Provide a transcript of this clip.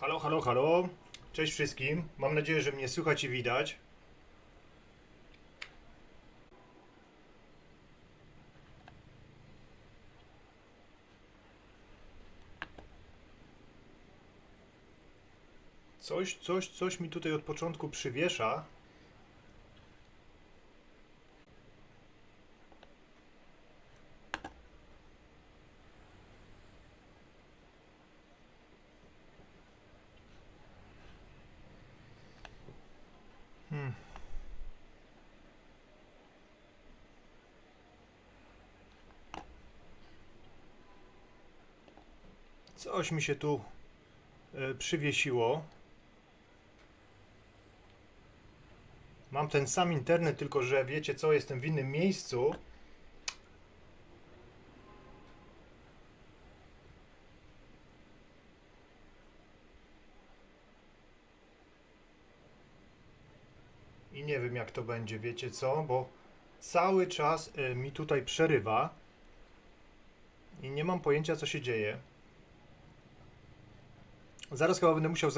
Halo, halo, halo. Cześć wszystkim. Mam nadzieję, że mnie słychać i widać. Coś, coś, coś mi tutaj od początku przywiesza. Coś mi się tu e, przywiesiło. Mam ten sam internet, tylko że wiecie co, jestem w innym miejscu. I nie wiem jak to będzie, wiecie co, bo cały czas e, mi tutaj przerywa i nie mam pojęcia co się dzieje. Zaraz chyba będę musiał